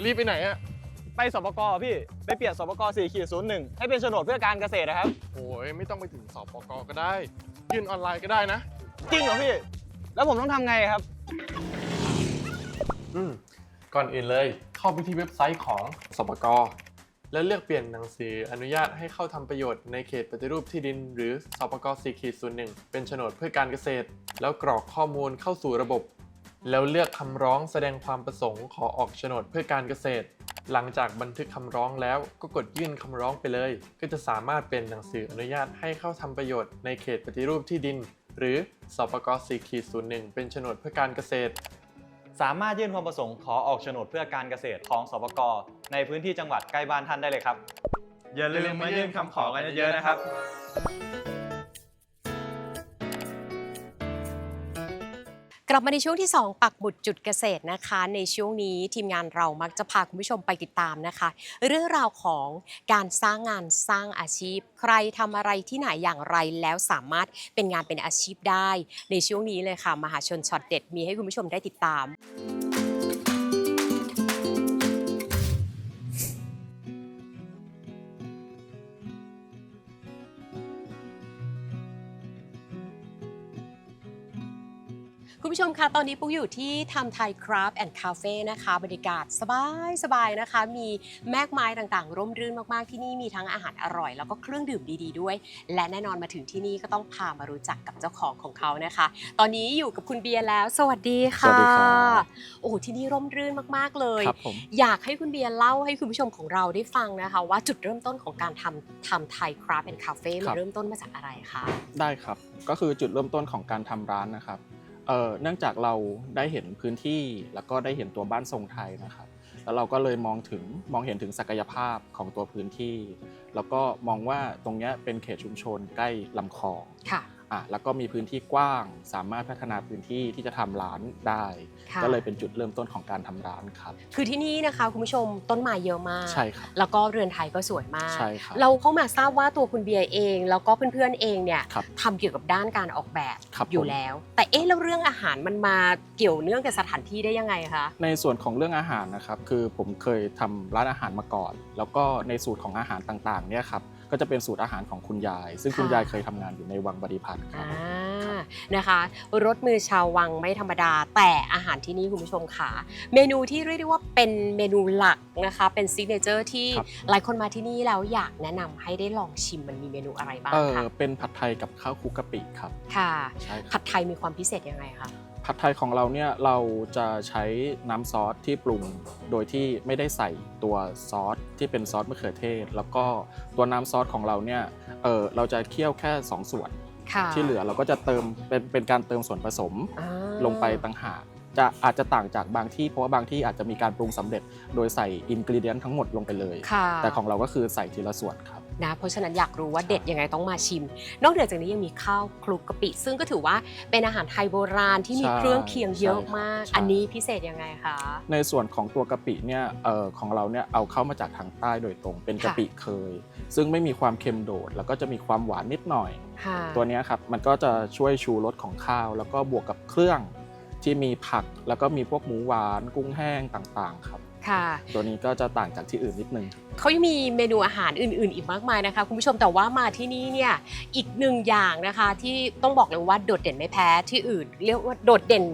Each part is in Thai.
จะรีบไปไหนอะไปสปกพี่ ไปเปลี่ยนสปก4ขีด01 ให้เป็นโฉนดเพื่อการเกษตรนะครับ โอ้ยไม่ต้องไปถึงสปกก็ได้ ยื่นออนไลน์ก็ได้นะ จริงเหรอพี่ แล้วผมต้องทำไงครับ อืมก่อนอื่นเลยเข้าไปที่เว็บไซต์ของสปกแล้วเลือกเปลี่ยนหนังสืออนุญาตให้เข้าทำประโยชน์ในเขตปฏิรูปที่ดิน หรือสปก4ขีด01 เป็นโฉนดเพื่อการเกษตร แล้วกรอกข้อมูลเข้าสู่ระบบ แล้วเลือกคำร้องแสดงความประสงค์ขอออกโฉนดเพื่อการเกษตร หลังจากบันทึกคำร้องแล้วก็กดยื่นคำร้องไปเลย ก็จะสามารถเป็นหนังสืออนุญาตให้เข้าทำประโยชน์ในเขตปฏิรูปที่ดิน หรือสปก4ขีด01 เป็นโฉนดเพื่อการเกษตร สามารถยื่นความประสงค์ขอออกโฉนดเพื่อการเกษตรของสปกในพื้นที่จังหวัดใกล้บ้านท่านได้เลยครับอย่าลืมมายื่นคำขอกันเยอะๆนะครับ กลับมาในช่วงที่ 2 ปักบุตรจุดเกษตรนะคะ ในช่วงนี้ทีมงานเรามักจะพาคุณผู้ชมไปติดตามนะคะ เรื่องราวของการสร้างงานสร้างอาชีพ ใครทำอะไรที่ไหนอย่างไรแล้วสามารถเป็นงานเป็นอาชีพได้ ในช่วงนี้เลยค่ะ มหาชนช็อตเด็ดมีให้คุณผู้ชมได้ติดตาม คุณผู้ชมคะตอนนี้ปุ๊กอยู่ที่ทำไทยคราฟแอนด์คาเฟ่นะคะบรรยากาศสบายสบายนะคะ มีแมกไม้ต่างๆ ร่มรื่นมากๆที่นี่มีทั้งอาหารอร่อย แล้วก็เครื่องดื่มดีๆด้วย และแน่นอนมาถึงที่นี่ก็ต้องพามารู้จักกับเจ้าของของเขานะคะ ตอนนี้อยู่กับคุณเบียร์แล้ว สวัสดีค่ะสวัสดีครับ โอ้โหที่นี่ร่มรื่นมากๆเลย ครับผมอยากให้คุณเบียร์เล่าให้คุณผู้ชมของเราได้ฟังนะคะ ว่าจุดเริ่มต้นของการทำทำไทยคราฟแอนด์คาเฟ่คมัรันบเริ่มต้นมาจากอะไรคะ ได้ครับ ก็คือจุดเริ่มต้นของการทำร้านนะครับ เอ่อเนื่องจากเราได้เห็นพื้นที่แล้วก็ได้เห็นตัวบ้านทรงไทยนะครับ แล้วเราก็เลยมองถึงมองเห็นถึงศักยภาพของตัวพื้นที่ แล้วก็มองว่าตรงเนี้ยเป็นเขตชุมชนใกล้ลำคลอง ค่ะ อะแล้วก็มีพื้นที่กว้างสามารถพัฒนาพื้นที่ที่จะทำร้านได้ ค่ะก็เลยเป็นจุดเริ่มต้นของการทำร้านครับ คือที่นี่นะคะคุณผู้ชมต้นไม้เยอะมาก ใช่ครับ แล้วก็เรือนไทยก็สวยมาก ใช่ครับ เราเข้ามาทราบว่าตัวคุณเบียร์เอง แล้วก็เพื่อนๆเองเนี่ยครับทำเกี่ยวกับด้านการออกแบบครับอยู่ผม แล้ว แต่เอ๊ะแล้วเรื่องอาหารมันมาเกี่ยวเนื่องกับสถานที่ได้ยังไงคะ ในส่วนของเรื่องอาหารนะครับ คือผมเคยทำร้านอาหารมาก่อน แล้วก็ในสูตรของอาหารต่างๆเนี่ยครับ ก็จะเป็นสูตรอาหารของคุณยาย ซึ่งคุณค่ะยายเคยทำงานอยู่ในวังบริพัตรครับ อ่านะคะรสมือชาววังไม่ธรรมดา แต่อาหารที่นี่คุณผู้ชมค่ะเมนูที่เรียกได้ว่าเป็นเมนูหลักนะคะ เป็นซิกเนเจอร์ที่ครับ หลายคนมาที่นี่แล้วอยากแนะนำให้ได้ลองชิมมันมีเมนูอะไรบ้างเออคะเป็นผัดไทยกับข้าวคลุกกะปิครับค่ะ ใช่ครับผัดไทยมีความพิเศษยังไงคะ ผัดไทยของเราเนี่ยเราจะใช้น้ำซอสที่ปรุงโดยที่ไม่ได้ใส่ตัวซอสที่เป็นซอสมะเขือเทศ แล้วก็ตัวน้ำซอสของเราเนี่ยเออเราจะเคี่ยวแค่ 2 ส่วน ค่ะที่เหลือเราก็จะเติมเป็นเป็นการเติมส่วนผสมอ่าลงไปต่างหากจะอาจจะต่างจากบางที่เพราะว่าบางที่อาจจะมีการปรุงสำเร็จ โดยใส่อินกรีเดียนทั้งหมดลงไปเลย ค่ะแต่ของเราก็คือใส่ทีละส่วนครับ นะเพราะฉะนั้นอยากรู้ว่าเด็ดยังไงต้องมาชิม นอกเหนือจากนี้ยังมีข้าวคลุกกะปิ ซึ่งก็ถือว่าเป็นอาหารไทยโบราณที่มีใช่เครื่องเคียงเยอะใช่ครับมากใช่อันนี้พิเศษยังไงคะ ในส่วนของตัวกะปิเนี่ยเอ่อของเราเนี่ยเอาเข้ามาจากทางใต้โดยตรงเป็นกะปิเคย ซึ่งไม่มีความเค็มโดด แล้วก็จะมีความหวานนิดหน่อยค่ะตัวเนี้ยครับมันก็จะช่วยชูรสของข้าว แล้วก็บวกกับเครื่องที่มีผักแล้วก็มีพวกหมูหวานกุ้งแห้งต่างๆครับ ค่ะ ตัวนี้ก็จะต่างจากที่อื่นนิดนึง เขายังมีเมนูอาหารอื่น ๆ อีกมากมายนะคะคุณผู้ชมแต่ว่ามาที่นี่เนี่ยอีกหนึ่งอย่างนะคะที่ต้องบอกเลยว่าโดดเด่นไม่แพ้ที่อื่น เรียกว่าโดดเด่น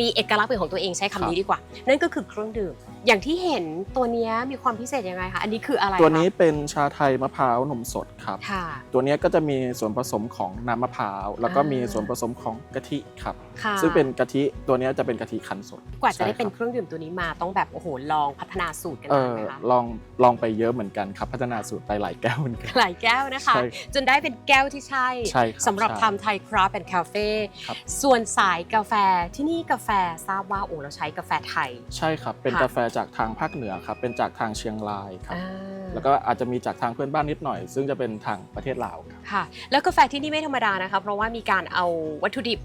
มีเอกลักษณ์เป็นของตัวเองใช้คำนี้ครับดีกว่า นั่นก็คือเครื่องดื่มอย่างที่เห็นตัวเนี้ยมีความพิเศษยังไงคะ อันนี้คืออะไรคะตัวนี้เป็นชาไทยมะพร้าวนมสดครับ ค่ะ ตัวเนี้ยก็จะมีส่วนผสมของน้ำมะพร้าว แล้วก็อ่ามีมีส่วนผสมของกะทิครับ ค่ะซึ่งเป็นกะทิตัวเนี้ยจะเป็นกะทิคั้นสดกว่าจะได้เป็นใช่เคครับรื่องดื่มตัวนี้มาต้องแบบโอ้โหลองพัฒนาสูตรกันเอมาอไหมคะลองลองไปเยอะเหมือนกันครับ พัฒนาสูตรไปหลายแก้วเหมือนกัน หลายแก้วนะคะ ใช่จนได้เป็นแก้วที่ใช่ใช่ครับสำหรับใช่ทำไทยคราฟเป็นคาเฟ่ครับ ส่วนสายกาแฟที่นี่กาแฟทราบว่าโอ้เราใช้กาแฟไทย ใช่ครับ เป็นค่ะ กาแฟจากทางภาคเหนือครับเป็นจากทางเชียงรายครับอ่าแล้วก็อาจจะมีจากทางเพื่อนบ้านนิดหน่อย ซึ่งจะเป็นทางประเทศลาวครับค่ะ แล้วกาแฟที่นี่ไม่ธรรมดานะคะเพราะว่ามีการเอาวัตถุดิบ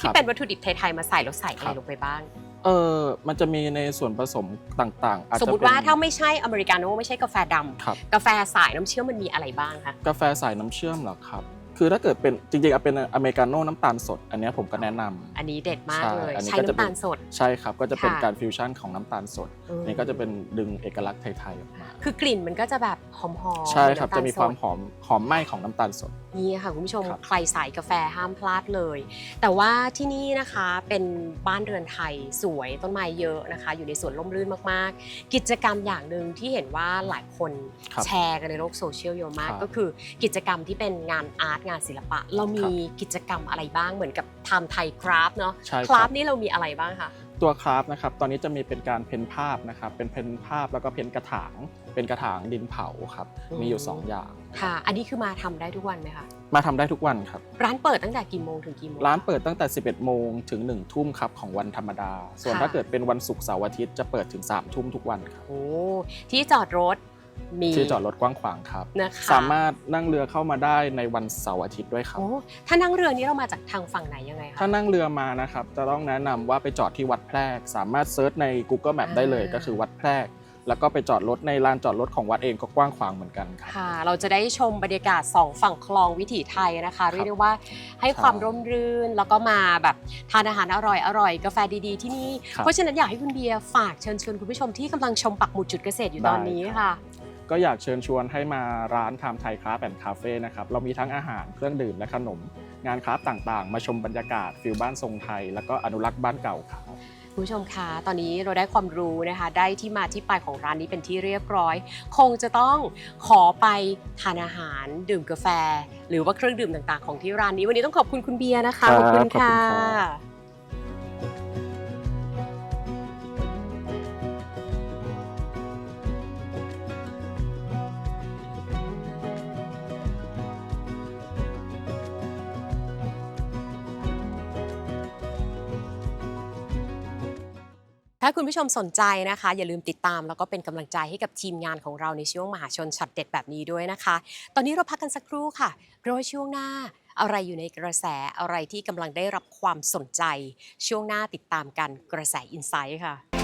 คที่รับเป็นวัตถุดิบไทยๆมาใส่แล้วใส่อะคไรรับลงไปบ้างเออมันจะมีในส่วนผสมต่างๆอาจสมจะมติเป็นว่าถ้าไม่ใช่อเมริกาโน่ไม่ใช่กาแฟดำครับกาแฟสายน้ำเชื่อมมันมีอะไรบ้างคะกาแฟสายน้ำเชื่อมเหรอครับ คือถ้าเกิดเป็นจริงๆเอาเป็นอเมริกาโน่น้ำตาลสด อันเนี้ยผมก็แนะนำ อันนี้เด็ดมากใช่เลยอันนี้ใช้ก็จะน้ำเป็นตาลสด ใช่ครับ ก็จะเป็นค่ะ การฟิวชั่นของน้ำตาลสดอืมนี่ก็จะเป็นดึงเอกลักษณ์ไทยๆออกมา คือกลิ่นมันก็จะแบบหอมๆใช่ครับน้ำตาลจะมีความสดหอมหอมไหม้ของน้ำตาลสด นี่ค่ะคุณผู้ชมครับ ใครสายกาแฟห้ามพลาดเลย แต่ว่าที่นี่นะคะเป็นบ้านเรือนไทยสวยต้นไม้เยอะนะคะ อยู่ในสวนร่มรื่นมากๆ กิจกรรมอย่างหนึ่งที่เห็นว่าหลายคนครับ แชร์กันในโลกโซเชียลเยอะมาก ครับ ก็คือกิจกรรมที่เป็นงานอาร์ตงานศิลปะ เรามีกิจกรรมอะไรบ้างเหมือนกับทำไทยคราฟเนาะใช่คครารัฟบนี่เรามีอะไรบ้างคะตัวคราฟนะครับตอนนี้จะมีเป็นการเพ้นภาพนะครับเป็นเพ้นภาพแล้วก็เพ้นกระถาง เป็นกระถางดินเผาครับอืมมีอยู่ 2 อย่างค่ะ อันนี้คือมาทำได้ทุกวันไหมคะมาทำได้ทุกวันครับ ร้านเปิดตั้งแต่กี่โมงถึงกี่โมงร้านเปิดตั้งแต่ 11 โมงถึง 1 ทุ่มครับของวันธรรมดา ส่วนค่ะถ้าเกิดเป็นวันศุกร์เสาร์อาทิตย์จะเปิดถึง 3 ทุ่มทุกวันครับโอ้ที่จอดรถ มีที่จอดรถกว้างขวางครับ นะคะ สามารถนั่งเรือเข้ามาได้ในวันเสาร์อาทิตย์ด้วยครับ โอ้ถ้านั่งเรือนี้เรามาจากทางฝั่งไหนยังไงคะ ถ้านั่งเรือมานะครับ จะต้องแนะนำว่าไปจอดที่วัดแพรก สามารถเซิร์ชใน Google Map ได้เลยอ่า ก็คือวัดแพรก แล้วก็ไปจอดรถในลานจอดรถของวัดเองก็กว้างขวางเหมือนกันครับ ค่ะ เราจะได้ชมบรรยากาศสองฝั่งคลองวิถีไทยนะคะเรียกได้ว่าให้ใช่ความร่มรื่นแล้วก็มาแบบทานอาหารอร่อยอร่อยกาแฟดีๆที่นี่ ครับเพราะฉะนั้นอยากให้คุณเบียร์ฝากเชิญชวนคุณผู้ชมที่กำลังชมปักหมุดจุดเกษตรอยู่ตอนนี้ได้ครับ ค่ะ ก็อยากเชิญชวนให้มาร้านไทม์ไทยคราฟแอนด์คาเฟ่นะครับเรามีทั้งอาหารเครื่องดื่มและขนม งานคราฟต่างๆ มาชมบรรยากาศฟิลบ้านทรงไทย แล้วก็อนุรักษ์บ้านเก่าครับคุณผู้ชมคะ ตอนนี้เราได้ความรู้นะคะ ได้ที่มาที่ไปของร้านนี้เป็นที่เรียบร้อย คงจะต้องขอไปทานอาหารดื่มกาแฟ หรือว่าเครื่องดื่มต่างๆ ของที่ร้านนี้ วันนี้ต้องขอบคุณคุณเบียร์นะคะครับขอบคุณขอบคุณค่ะ ถ้าคุณผู้ชมสนใจนะคะ อย่าลืมติดตามแล้วก็เป็นกำลังใจให้กับทีมงานของเราในช่วงมหาชนช็อตเด็ดแบบนี้ด้วยนะคะ ตอนนี้เราพักกันสักครู่ค่ะเพราะว่าช่วงหน้าอะไรอยู่ในกระแสอะไรที่กำลังได้รับความสนใจ ช่วงหน้าติดตามกันกระแสอินไซต์ค่ะ